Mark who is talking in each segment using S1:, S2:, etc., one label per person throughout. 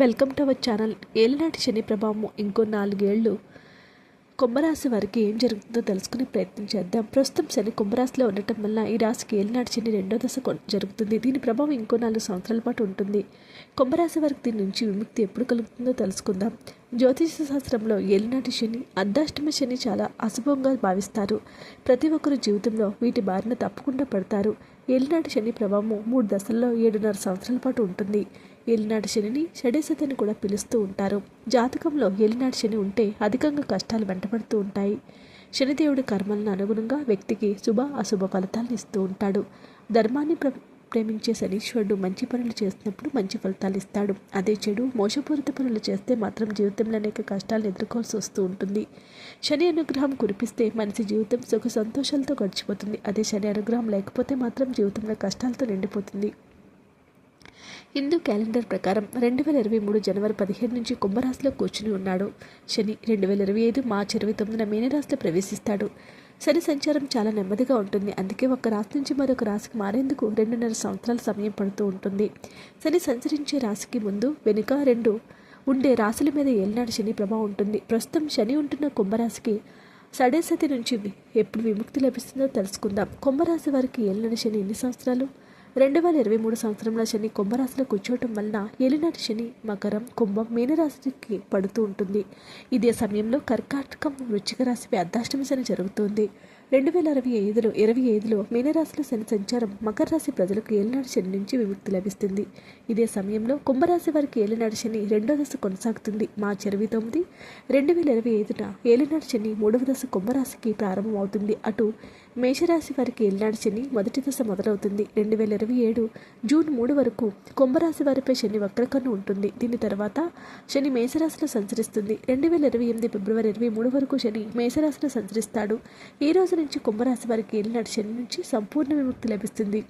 S1: Welcome to our channel. ఏలినాటి శని ప్రభావం ఇంకో నాలుగేళ్ళు కుంభరాశి వారికి ఏం జరుగుతుందో తెలుసుకునే ప్రయత్నం చేద్దాం. ప్రస్తుతం శని కుంభరాశిలో ఉండటం వల్ల ఈ రాశికి ఏలినాటి శని రెండో దశ జరుగుతుంది. దీని ప్రభావం ఇంకో నాలుగు సంవత్సరాల పాటు ఉంటుంది. కుంభరాశి వారికి దీని నుంచి విముక్తి ఎప్పుడు కలుగుతుందో తెలుసుకుందాం. జ్యోతిష శాస్త్రంలో ఏలినాటి శని అర్ధాష్టమ శని చాలా అశుభంగా భావిస్తారు. ప్రతి ఒక్కరు జీవితంలో వీటి బారిన తప్పకుండా పడతారు. ఏలినాటి శని ప్రభావం మూడు దశల్లో ఏడున్నర సంవత్సరాల పాటు ఉంటుంది. ఏలినాటి శనిని షడేశతి అని కూడా పిలుస్తూ ఉంటారు. జాతకంలో ఏలినాటి శని ఉంటే అధికంగా కష్టాలు వెంటబడుతూ ఉంటాయి. శనిదేవుడి కర్మలను అనుగుణంగా వ్యక్తికి శుభ అశుభ ఫలితాలను ఇస్తూ ఉంటాడు. ధర్మాన్ని ప్ర ప్రేమించే శనీశ్వరుడు మంచి పనులు చేసినప్పుడు మంచి ఫలితాలు ఇస్తాడు. అదే చెడు మోసపూరిత పనులు చేస్తే మాత్రం జీవితంలో అనేక కష్టాలను ఎదుర్కోవాల్సి వస్తూ ఉంటుంది. శని అనుగ్రహం కురిపిస్తే మనిషి జీవితం సుఖ సంతోషాలతో గడిచిపోతుంది. అదే శని అనుగ్రహం లేకపోతే మాత్రం జీవితంలో కష్టాలతో నిండిపోతుంది. హిందూ క్యాలెండర్ ప్రకారం రెండు వేల ఇరవై మూడు జనవరి పదిహేను నుంచి కుంభరాశిలో కూర్చుని ఉన్నాడు. శని రెండు వేల ఇరవై ఐదు మార్చి ఇరవై తొమ్మిదిన మీనరాశిలో ప్రవేశిస్తాడు. శని సంచారం చాలా నెమ్మదిగా ఉంటుంది. అందుకే ఒక రాశి నుంచి మరొక రాశికి మారేందుకు రెండున్నర సంవత్సరాల సమయం పడుతూ ఉంటుంది. శని సంచరించే రాశికి ముందు వెనుక రెండు ఉండే రాశుల మీద ఏలినాడు శని ప్రభావం ఉంటుంది. ప్రస్తుతం శని ఉంటున్న కుంభరాశికి సడేసతి నుంచి ఎప్పుడు విముక్తి లభిస్తుందో తెలుసుకుందాం. కుంభరాశి వారికి ఏలినాడు శని ఎన్ని సంవత్సరాలు? రెండు వేల ఇరవై మూడు సంవత్సరంలో శని కుంభరాశిలో కూర్చోవటం వలన ఏలినాటి శని మకరం కుంభం మీనరాశికి పడుతూ ఉంటుంది. ఇదే సమయంలో కర్కాటకం వృచ్చిక రాశిపై అర్ధాష్టమి శని జరుగుతుంది. రెండు వేల ఇరవై ఐదులో ఇరవై ఐదులో మీనరాశిలో శని సంచారం మకర రాశి ప్రజలకు ఏలినాడు శని నుంచి విముక్తి లభిస్తుంది. ఇదే సమయంలో కుంభరాశి వారికి ఏలినాడు శని రెండో దశ కొనసాగుతుంది. మార్చి ఇరవై తొమ్మిది రెండు వేల ఇరవై ఐదున ఏలినాడు శని మూడవ దశ కుంభరాశికి ప్రారంభమవుతుంది. అటు మేషరాశి వారికి ఏలినాడు శని మొదటి దశ మొదలవుతుంది. రెండు వేల ఇరవై ఏడు జూన్ మూడు వరకు కుంభరాశి వారిపై శని వక్రకన్ను ఉంటుంది. దీని తర్వాత శని మేషరాశిలో సంచరిస్తుంది. రెండు వేల ఇరవై ఎనిమిది ఫిబ్రవరి ఇరవై మూడు వరకు శని మేషరాశిలో సంచరిస్తాడు. ఈ రోజున నుంచి కుంభరాశి వారికి ఏలినాటి శని నుంచి సంపూర్ణ విముక్తి లభిస్తుంది.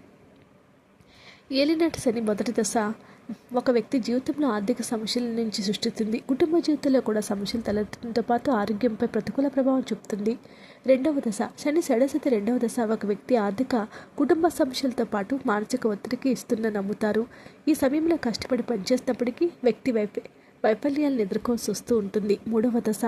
S1: ఏలినాటి శని మొదటి దశ ఒక వ్యక్తి జీవితంలో ఆర్థిక సమస్యల నుంచి సృష్టిస్తుంది. కుటుంబ జీవితంలో కూడా సమస్యలు తలెత్తడంతో పాటు ఆరోగ్యంపై ప్రతికూల ప్రభావం చూపుతుంది. రెండవ దశ శని సడసతి రెండవ దశ ఒక వ్యక్తి ఆర్థిక కుటుంబ సమస్యలతో పాటు మానసిక ఒత్తిడికి ఇస్తున్న నమ్ముతారు. ఈ సమయంలో కష్టపడి పనిచేసినప్పటికీ వ్యక్తి వైపే వైఫల్యాలను ఎదుర్కోవాల్సి వస్తూ ఉంటుంది. మూడవ దశ.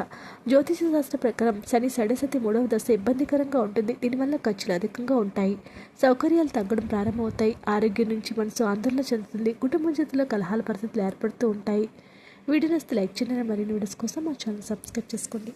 S1: జ్యోతిష శాస్త్ర ప్రకారం శని సడసతి మూడవ దశ ఇబ్బందికరంగా ఉంటుంది. దీనివల్ల ఖర్చులు అధికంగా ఉంటాయి. సౌకర్యాలు తగ్గడం ప్రారంభమవుతాయి. ఆరోగ్యం నుంచి మనసు ఆందోళన చెందుతుంది. కుటుంబ జీవితంలో కలహాల పరిస్థితులు ఏర్పడుతూ ఉంటాయి. వీడియోస్ లైక్ చేయండి. మరిన్ని వీడియోస్ కోసం మా ఛానల్ సబ్స్క్రైబ్ చేసుకోండి.